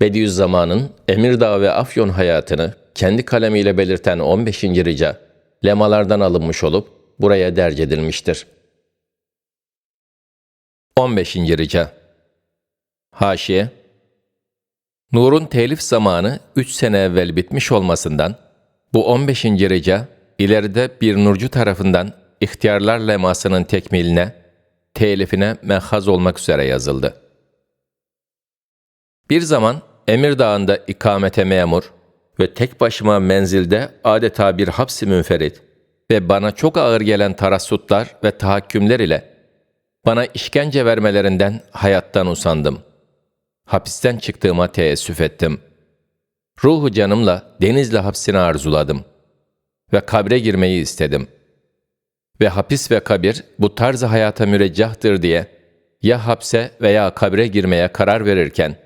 Bediüzzaman'ın Emirdağ ve Afyon hayatını kendi kalemiyle belirten 15. rica, lemalardan alınmış olup buraya derc edilmiştir. 15. rica Haşiye Nur'un telif zamanı 3 sene evvel bitmiş olmasından, bu 15. rica, ileride bir nurcu tarafından ihtiyarlar lemasının tekmiline, telifine mehaz olmak üzere yazıldı. Bir zaman Emirdağ'ında ikamete memur ve tek başıma menzilde adeta bir hapsi münferit ve bana çok ağır gelen tarassutlar ve tahakkümler ile bana işkence vermelerinden hayattan usandım. Hapisten çıktığıma teessüf ettim. Ruhu canımla Denizli hapsini arzuladım ve kabre girmeyi istedim. Ve hapis ve kabir bu tarzı hayata müreccahtır diye ya hapse veya kabre girmeye karar verirken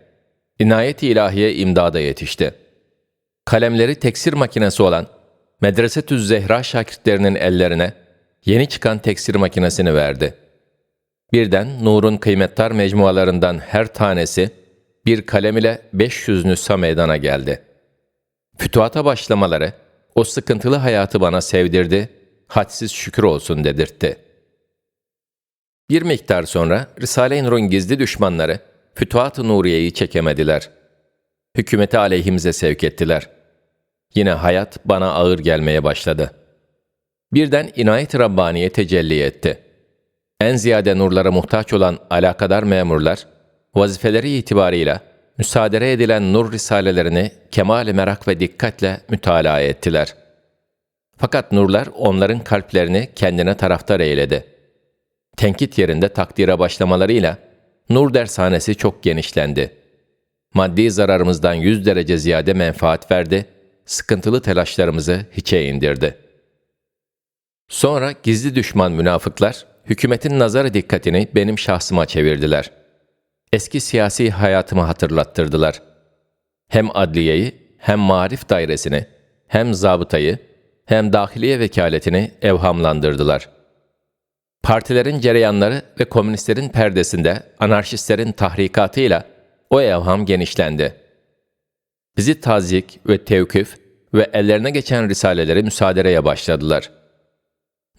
inayet-i ilahiye imdada yetişti. Kalemleri teksir makinesi olan Medresetüz Zehra şakirtlerinin ellerine yeni çıkan teksir makinesini verdi. Birden Nur'un kıymettar mecmualarından her tanesi bir kalem ile 500 nüsha meydana geldi. Fütuhata başlamaları o sıkıntılı hayatı bana sevdirdi, hadsiz şükür olsun dedirtti. Bir miktar sonra Risale-i Nur'un gizli düşmanları Fütuhat-ı Nuriye'yi çekemediler. Hükümeti aleyhimize sevk ettiler. Yine hayat bana ağır gelmeye başladı. Birden inayet-i Rabbaniye tecelli etti. En ziyade nurlara muhtaç olan alakadar memurlar, vazifeleri itibarıyla müsaade edilen nur risalelerini kemal merak ve dikkatle mütalaa ettiler. Fakat nurlar onların kalplerini kendine taraftar eyledi. Tenkit yerinde takdire başlamalarıyla nur dershanesi çok genişlendi. Maddi zararımızdan yüz derece ziyade menfaat verdi, sıkıntılı telaşlarımızı hiçe indirdi. Sonra gizli düşman münafıklar, hükümetin nazarı dikkatini benim şahsıma çevirdiler. Eski siyasi hayatımı hatırlattırdılar. Hem adliyeyi, hem marif dairesini, hem zabıtayı, hem dahiliye vekaletini evhamlandırdılar. Partilerin cereyanları ve komünistlerin perdesinde anarşistlerin tahrikatıyla o evham genişlendi. Bizi tazik ve tevkif ve ellerine geçen risaleleri müsaadereye başladılar.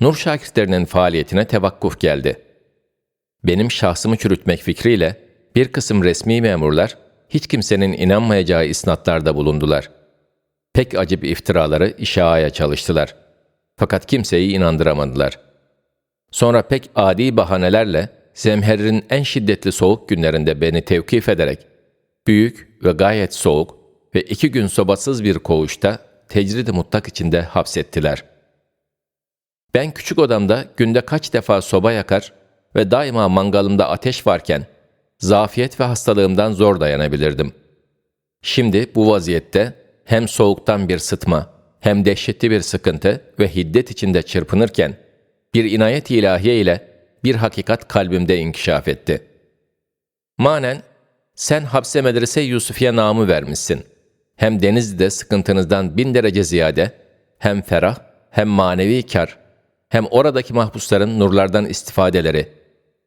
Nur şakirtlerinin faaliyetine tevakkuf geldi. Benim şahsımı çürütmek fikriyle bir kısım resmi memurlar hiç kimsenin inanmayacağı isnatlarda bulundular. Pek acip iftiraları işaaya çalıştılar. Fakat kimseyi inandıramadılar. Sonra pek adi bahanelerle zemherin en şiddetli soğuk günlerinde beni tevkif ederek büyük ve gayet soğuk ve iki gün sobasız bir koğuşta tecrid-i mutlak içinde hapsettiler. Ben küçük odamda günde kaç defa soba yakar ve daima mangalımda ateş varken zafiyet ve hastalığımdan zor dayanabilirdim. Şimdi bu vaziyette hem soğuktan bir sıtma, hem dehşetli bir sıkıntı ve hiddet içinde çırpınırken, bir inayet ilahiye ile bir hakikat kalbimde inkişaf etti. Manen, sen hapse medrese Yusufiye namı vermişsin. Hem Denizli'de sıkıntınızdan bin derece ziyade, hem ferah, hem manevi kar, hem oradaki mahpusların nurlardan istifadeleri,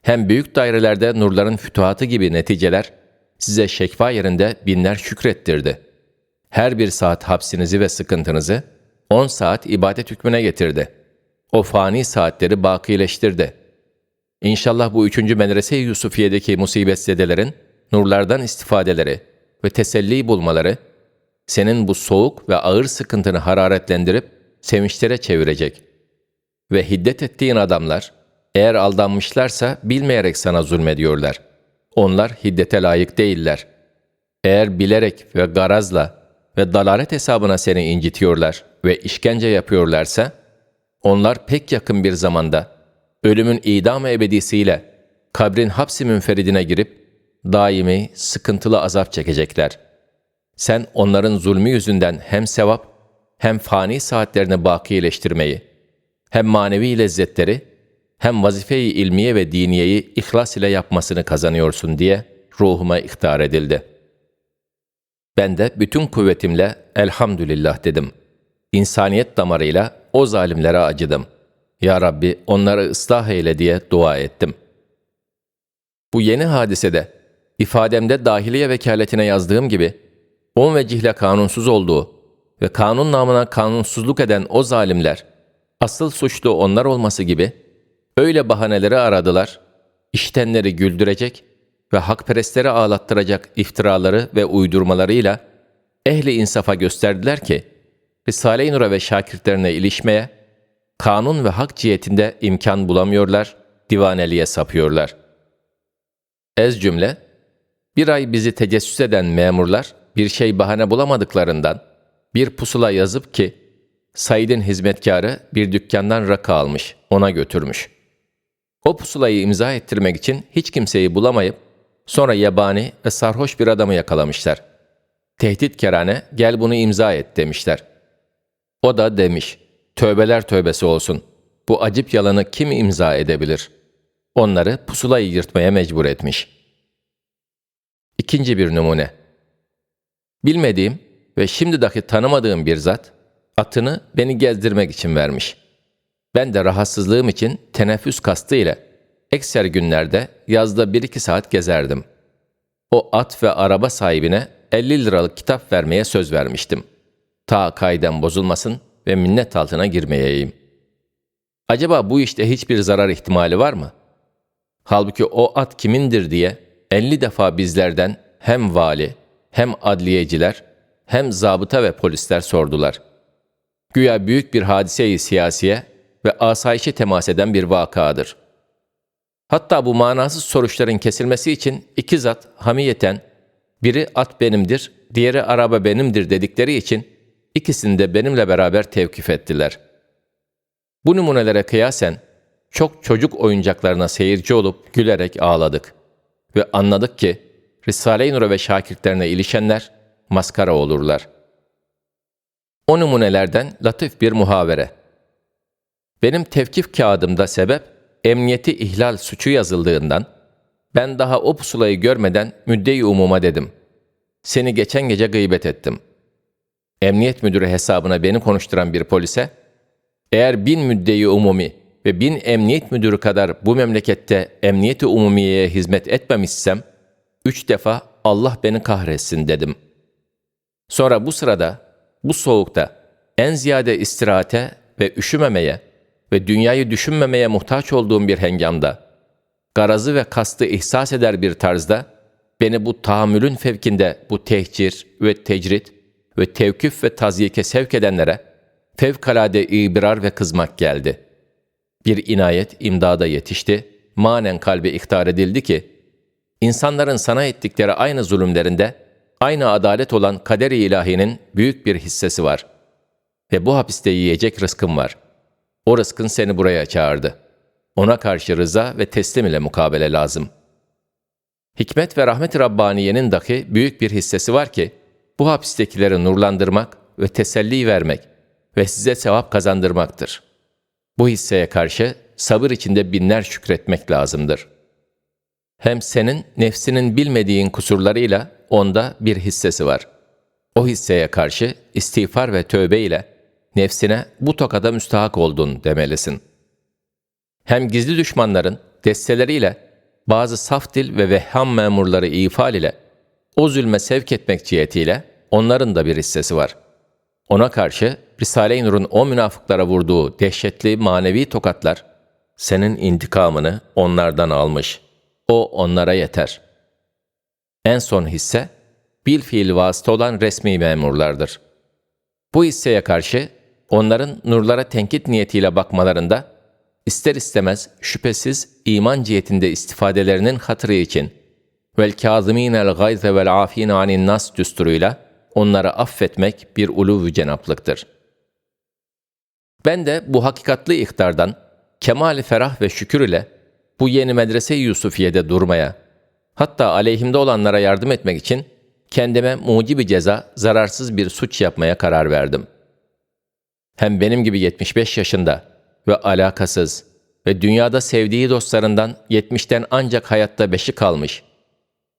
hem büyük dairelerde nurların fütuhatı gibi neticeler size şekva yerinde binler şükrettirdi. Her bir saat hapsinizi ve sıkıntınızı on saat ibadet hükmüne getirdi. O fani saatleri bakileştirdi. İnşallah bu üçüncü medrese-i Yusufiye'deki musibetzedelerin nurlardan istifadeleri ve teselli bulmaları senin bu soğuk ve ağır sıkıntını hararetlendirip sevinçlere çevirecek. Ve hiddet ettiğin adamlar, eğer aldanmışlarsa bilmeyerek sana zulmediyorlar. Onlar hiddete layık değiller. Eğer bilerek ve garazla ve dalalet hesabına seni incitiyorlar ve işkence yapıyorlarsa, onlar pek yakın bir zamanda ölümün idam ebedisiyle kabrin hapsi münferidine girip daimi sıkıntılı azap çekecekler. Sen onların zulmü yüzünden hem sevap hem fani saatlerini bakileştirmeyi, hem manevi lezzetleri hem vazife-i ilmiye ve diniyeyi ihlas ile yapmasını kazanıyorsun diye ruhuma ihtar edildi. Ben de bütün kuvvetimle elhamdülillah dedim. İnsaniyet damarıyla o zalimlere acıdım. Ya Rabbi onları ıslah eyle diye dua ettim. Bu yeni hadisede ifademde dahiliye vekaletine yazdığım gibi, on vecihle kanunsuz olduğu ve kanun namına kanunsuzluk eden o zalimler, asıl suçlu onlar olması gibi, öyle bahaneleri aradılar, iştenleri güldürecek ve hakperestleri ağlattıracak iftiraları ve uydurmalarıyla ehli insafa gösterdiler ki, Risale-i Nur'a ve şakirtlerine ilişmeye, kanun ve hak cihetinde imkan bulamıyorlar, divaneliğe sapıyorlar. Ez cümle, bir ay bizi tecessüs eden memurlar bir şey bahane bulamadıklarından bir pusula yazıp ki, Said'in hizmetkarı bir dükkandan rakı almış, ona götürmüş. O pusulayı imza ettirmek için hiç kimseyi bulamayıp, sonra yabani ve sarhoş bir adamı yakalamışlar. Tehdit kerane gel bunu imza et demişler. O da demiş, tövbeler tövbesi olsun. Bu acip yalanı kim imza edebilir? Onları pusulayı yırtmaya mecbur etmiş. İkinci bir numune. Bilmediğim ve şimdi dahi tanımadığım bir zat, atını beni gezdirmek için vermiş. Ben de rahatsızlığım için teneffüs kastı ile ekser günlerde yazda bir iki saat gezerdim. O at ve araba sahibine 50 liralık kitap vermeye söz vermiştim. Ta kaiden bozulmasın ve minnet altına girmeyeyim. Acaba bu işte hiçbir zarar ihtimali var mı? Halbuki o at kimindir diye 50 defa bizlerden hem vali, hem adliyeciler, hem zabıta ve polisler sordular. Güya büyük bir hadiseyi siyasiye ve asayişe temas eden bir vakadır. Hatta bu manasız soruşların kesilmesi için iki zat hamiyeten biri at benimdir, diğeri araba benimdir dedikleri için ikisini de benimle beraber tevkif ettiler. Bu numunelere kıyasen çok çocuk oyuncaklarına seyirci olup gülerek ağladık ve anladık ki Risale-i Nur'a ve şakirtlerine ilişenler maskara olurlar. O numunelerden latif bir muhavere. Benim tevkif kağıdımda sebep, emniyeti ihlal suçu yazıldığından, ben daha o pusulayı görmeden müdde-i umuma dedim. Seni geçen gece gıybet ettim. Emniyet müdürü hesabına beni konuşturan bir polise, eğer bin müdde-i umumi ve bin emniyet müdürü kadar bu memlekette emniyeti umumiyeye hizmet etmemişsem, üç defa Allah beni kahretsin dedim. Sonra bu sırada, bu soğukta en ziyade istirahate ve üşümemeye ve dünyayı düşünmemeye muhtaç olduğum bir hengamda, garazı ve kastı ihsas eder bir tarzda, beni bu tahammülün fevkinde bu tehcir ve tecrit ve tevküf ve tazyike sevk edenlere fevkalade ibrar ve kızmak geldi. Bir inayet imdada yetişti, manen kalbe ihtar edildi ki, insanların sana ettikleri aynı zulümlerinde, aynı adalet olan kader-i ilahinin büyük bir hissesi var. Ve bu hapiste yiyecek rızkın var. O rızkın seni buraya çağırdı. Ona karşı rıza ve teslim ile mukabele lazım. Hikmet ve rahmet-i Rabbaniye'nin dahi büyük bir hissesi var ki, bu hapistekileri nurlandırmak ve teselli vermek ve size sevap kazandırmaktır. Bu hisseye karşı sabır içinde binler şükretmek lazımdır. Hem senin nefsinin bilmediğin kusurlarıyla onda bir hissesi var. O hisseye karşı istiğfar ve tövbe ile nefsine bu tokada müstahak oldun demelisin. Hem gizli düşmanların desteleriyle bazı saf dil ve vehham memurları ifal ile o zulme sevk etmek cihetiyle onların da bir hissesi var. Ona karşı Risale-i Nur'un o münafıklara vurduğu dehşetli manevi tokatlar, senin intikamını onlardan almış. O onlara yeter. En son hisse, bil fiil vasıta olan resmi memurlardır. Bu hisseye karşı onların nurlara tenkit niyetiyle bakmalarında, ister istemez şüphesiz iman cihetinde istifadelerinin hatırı için vel kâzimînel gayze vel afîne anin nas düsturuyla onları affetmek bir uluv cenaplıktır. Ben de bu hakikatli ihtardan kemali ferah ve şükür ile bu yeni medrese-i Yusufiye'de durmaya, hatta aleyhimde olanlara yardım etmek için kendime mucibi ceza, zararsız bir suç yapmaya karar verdim. Hem benim gibi 75 yaşında ve alakasız ve dünyada sevdiği dostlarından 70'ten ancak hayatta beşi kalmış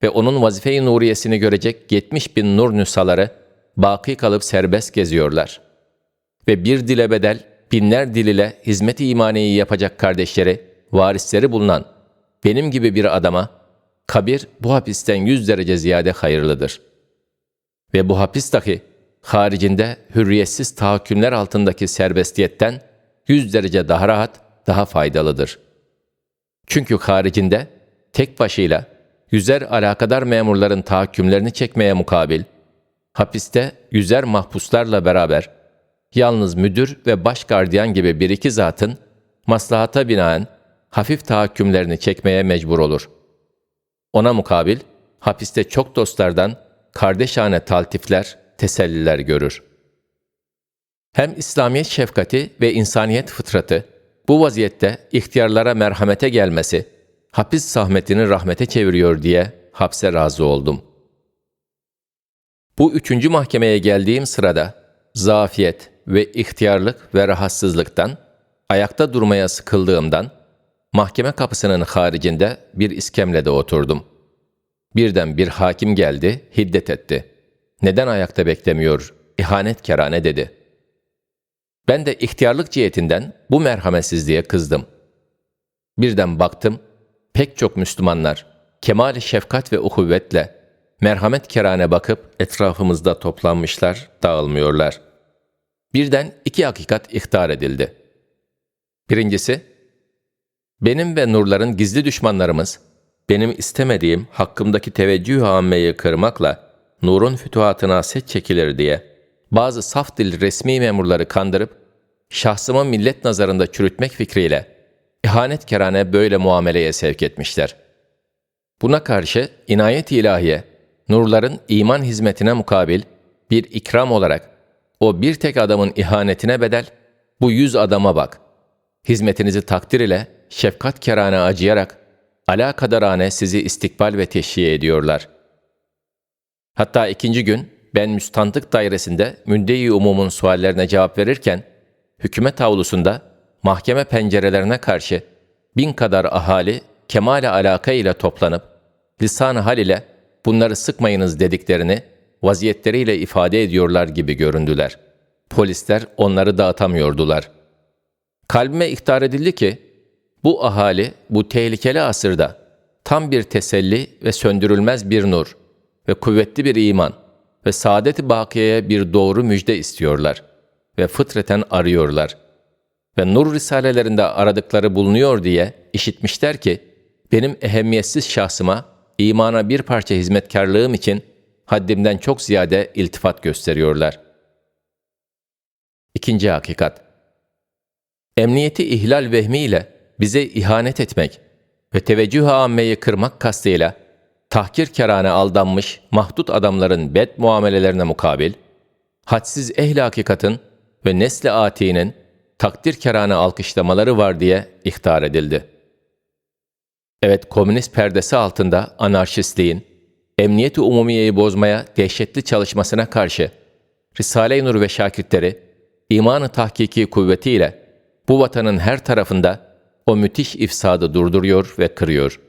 ve onun vazife-i nuriyesini görecek 70 bin nur nüshaları baki kalıp serbest geziyorlar. Ve bir dile bedel, binler dil ile hizmet-i imaniyi yapacak kardeşleri, varisleri bulunan benim gibi bir adama kabir bu hapisten yüz derece ziyade hayırlıdır. Ve bu hapis dahi haricinde hürriyetsiz tahakkümler altındaki serbestiyetten yüz derece daha rahat, daha faydalıdır. Çünkü haricinde tek başıyla yüzer alakadar memurların tahakkümlerini çekmeye mukabil, hapiste yüzer mahpuslarla beraber yalnız müdür ve baş gardiyan gibi bir iki zatın maslahata binaen hafif tahakkümlerini çekmeye mecbur olur. Ona mukabil hapiste çok dostlardan kardeşane taltifler, teselliler görür. Hem İslamiyet şefkati ve insaniyet fıtratı bu vaziyette ihtiyarlara merhamete gelmesi, hapis zahmetini rahmete çeviriyor diye hapse razı oldum. Bu üçüncü mahkemeye geldiğim sırada zafiyet ve ihtiyarlık ve rahatsızlıktan, ayakta durmaya sıkıldığımdan, mahkeme kapısının haricinde bir iskemlede oturdum. Birden bir hakim geldi, hiddet etti. Neden ayakta beklemiyor, ihanet kerane dedi. Ben de ihtiyarlık cihetinden bu merhametsizliğe kızdım. Birden baktım, pek çok Müslümanlar kemal şefkat ve uhuvvetle merhamet kerane bakıp etrafımızda toplanmışlar, dağılmıyorlar. Birden iki hakikat ihtar edildi. Birincisi, benim ve nurların gizli düşmanlarımız, benim istemediğim hakkımdaki teveccüh ammeyi kırmakla nurun fütuhatına set çekilir diye bazı saf dil resmi memurları kandırıp şahsımı millet nazarında çürütmek fikriyle ihanet kerane böyle muameleye sevk etmişler. Buna karşı inayet ilahiye, nurların iman hizmetine mukabil bir ikram olarak o bir tek adamın ihanetine bedel, bu yüz adama bak. Hizmetinizi takdir ile şefkat kerane acıyarak, alakadarane sizi istikbal ve teşhiye ediyorlar. Hatta ikinci gün ben müstantık dairesinde münde umumun suallerine cevap verirken, hükümet avlusunda mahkeme pencerelerine karşı bin kadar ahali kemale alaka ile toplanıp, lisan hal ile bunları sıkmayınız dediklerini vaziyetleriyle ifade ediyorlar gibi göründüler. Polisler onları dağıtamıyordular. Kalbime ihtar edildi ki, bu ahali bu tehlikeli asırda tam bir teselli ve söndürülmez bir nur ve kuvvetli bir iman ve saadet-i bakiyeye bir doğru müjde istiyorlar ve fıtreten arıyorlar. Ve nur risalelerinde aradıkları bulunuyor diye işitmişler ki, benim ehemmiyetsiz şahsıma, imana bir parça hizmetkarlığım için haddimden çok ziyade iltifat gösteriyorlar. İkinci hakikat Emniyeti ihlal vehmiyle bize ihanet etmek ve teveccüh ammeyi kırmak kastıyla tahkir kerane aldanmış mahdut adamların bed muamelelerine mukabil, hadsiz ehli hakikatın ve nesli atinin takdir kerane alkışlamaları var diye ihtar edildi. Evet, komünist perdesi altında anarşistliğin, emniyeti umumiyeyi bozmaya dehşetli çalışmasına karşı Risale-i Nur ve şakirtleri imanı tahkiki kuvvetiyle bu vatanın her tarafında o müthiş ifsadı durduruyor ve kırıyor.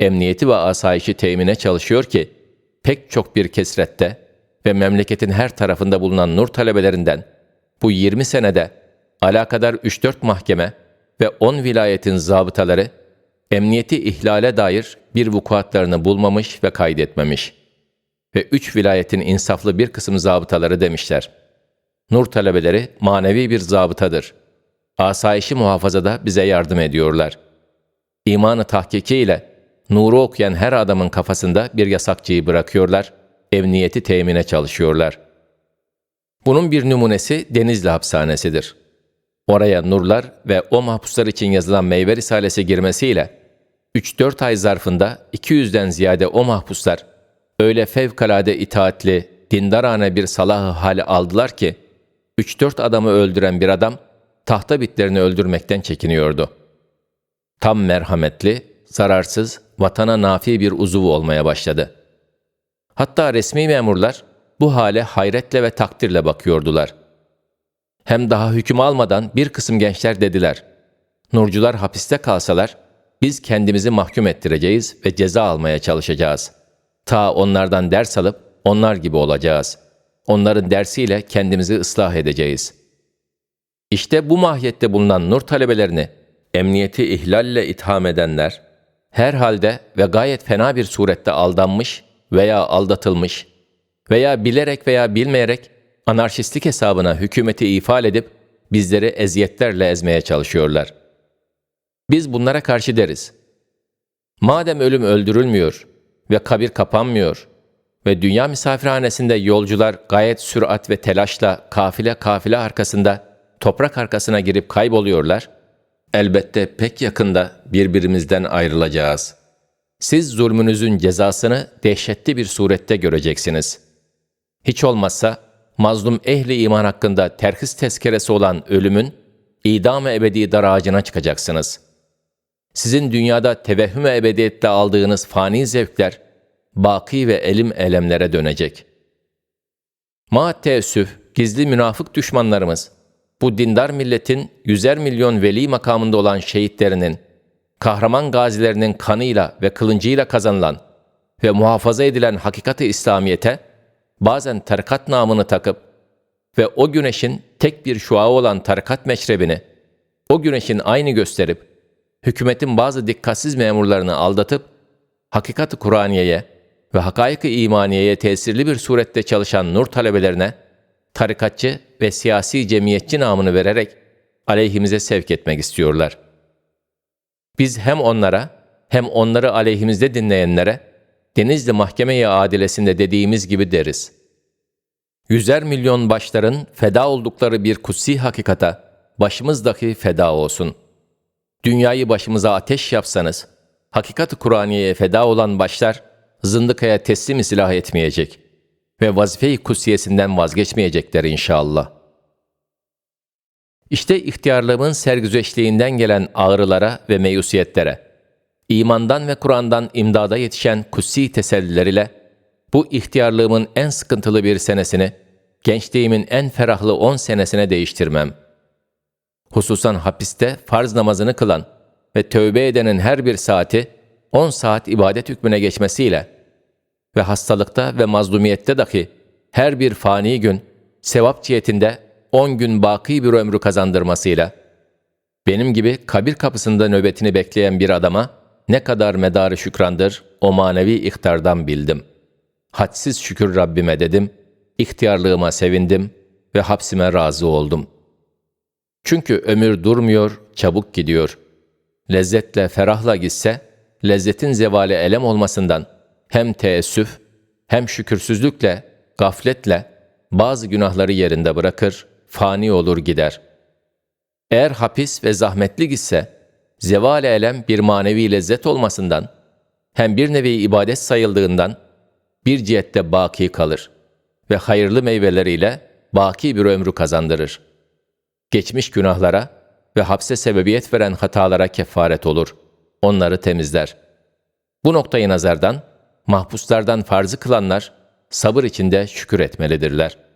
Emniyeti ve asayişi temine çalışıyor ki pek çok bir kesrette ve memleketin her tarafında bulunan nur talebelerinden bu 20 senede alakadar 3-4 mahkeme ve 10 vilayetin zabıtaları emniyeti ihlale dair bir vukuatlarını bulmamış ve kaydetmemiş. Ve üç vilayetin insaflı bir kısım zabıtaları demişler. Nur talebeleri manevi bir zabıtadır. Asayişi muhafazada bize yardım ediyorlar. İmanı tahkiki ile nuru okuyan her adamın kafasında bir yasakçıyı bırakıyorlar, emniyeti temine çalışıyorlar. Bunun bir numunesi Denizli hapishanesidir. Oraya nurlar ve o mahpuslar için yazılan meyve risalesi girmesiyle 3-4 ay zarfında 200'den ziyade o mahpuslar öyle fevkalade itaatli, dindarane bir salahı hal aldılar ki 3-4 adamı öldüren bir adam tahta bitlerini öldürmekten çekiniyordu. Tam merhametli, zararsız, vatana nafi bir uzuvu olmaya başladı. Hatta resmi memurlar bu hale hayretle ve takdirle bakıyordular. Hem daha hüküm almadan bir kısım gençler dediler. Nurcular hapiste kalsalar biz kendimizi mahkum ettireceğiz ve ceza almaya çalışacağız. Ta onlardan ders alıp onlar gibi olacağız. Onların dersiyle kendimizi ıslah edeceğiz. İşte bu mahiyette bulunan nur talebelerini emniyeti ihlalle itham edenler, her halde ve gayet fena bir surette aldanmış veya aldatılmış veya bilerek veya bilmeyerek anarşistlik hesabına hükümeti ifade edip bizleri eziyetlerle ezmeye çalışıyorlar. Biz bunlara karşı deriz. Madem ölüm öldürülmüyor ve kabir kapanmıyor ve dünya misafirhanesinde yolcular gayet sürat ve telaşla kafile kafile arkasında toprak arkasına girip kayboluyorlar, elbette pek yakında birbirimizden ayrılacağız. Siz zulmünüzün cezasını dehşetli bir surette göreceksiniz. Hiç olmazsa mazlum ehli iman hakkında terhis tezkeresi olan ölümün idam-ı ebedi dar ağacına çıkacaksınız. Sizin dünyada tevehhüm-i ebediyette aldığınız fani zevkler, baki ve elim elemlere dönecek. Ma teessüf, gizli münafık düşmanlarımız, bu dindar milletin yüzer milyon veli makamında olan şehitlerinin, kahraman gazilerinin kanıyla ve kılıncıyla kazanılan ve muhafaza edilen hakikati İslamiyete, bazen tarikat namını takıp ve o güneşin tek bir şuağı olan tarikat meşrebini, o güneşin aynı gösterip, hükümetin bazı dikkatsiz memurlarını aldatıp, hakikat-ı Kur'aniye'ye ve hakaik-ı imaniyeye tesirli bir surette çalışan nur talebelerine, tarikatçı ve siyasi cemiyetçi namını vererek aleyhimize sevk etmek istiyorlar. Biz hem onlara hem onları aleyhimizde dinleyenlere Denizli Mahkeme-i Adilesi'nde dediğimiz gibi deriz. Yüzer milyon başların feda oldukları bir kutsi hakikata başımız dahi feda olsun. Dünyayı başımıza ateş yapsanız, hakikat-ı Kur'aniye'ye feda olan başlar zındıkaya teslim silah etmeyecek ve vazife-i kutsiyesinden vazgeçmeyecekler inşallah. İşte ihtiyarlığımın sergüzeşliğinden gelen ağrılara ve meyusiyetlere, imandan ve Kur'an'dan imdada yetişen kutsi teselliler ile bu ihtiyarlığımın en sıkıntılı bir senesini, gençliğimin en ferahlı on senesine değiştirmem. Hususan hapiste farz namazını kılan ve tövbe edenin her bir saati on saat ibadet hükmüne geçmesiyle ve hastalıkta ve mazlumiyette dahi her bir fani gün sevap cihetinde on gün baki bir ömrü kazandırmasıyla benim gibi kabir kapısında nöbetini bekleyen bir adama ne kadar medarı şükrandır o manevi ihtardan bildim. Hadsiz şükür Rabbime dedim, ihtiyarlığıma sevindim ve hapsime razı oldum. Çünkü ömür durmuyor, çabuk gidiyor. Lezzetle, ferahla gitse, lezzetin zevali elem olmasından hem teessüf, hem şükürsüzlükle, gafletle bazı günahları yerinde bırakır, fani olur gider. Eğer hapis ve zahmetli gitse, zeval elem bir manevi lezzet olmasından, hem bir nevi ibadet sayıldığından, bir cihette baki kalır ve hayırlı meyveleriyle baki bir ömrü kazandırır. Geçmiş günahlara ve hapse sebebiyet veren hatalara kefaret olur. Onları temizler. Bu noktayı nazardan, mahpuslardan farzı kılanlar, sabır içinde şükür etmelidirler.''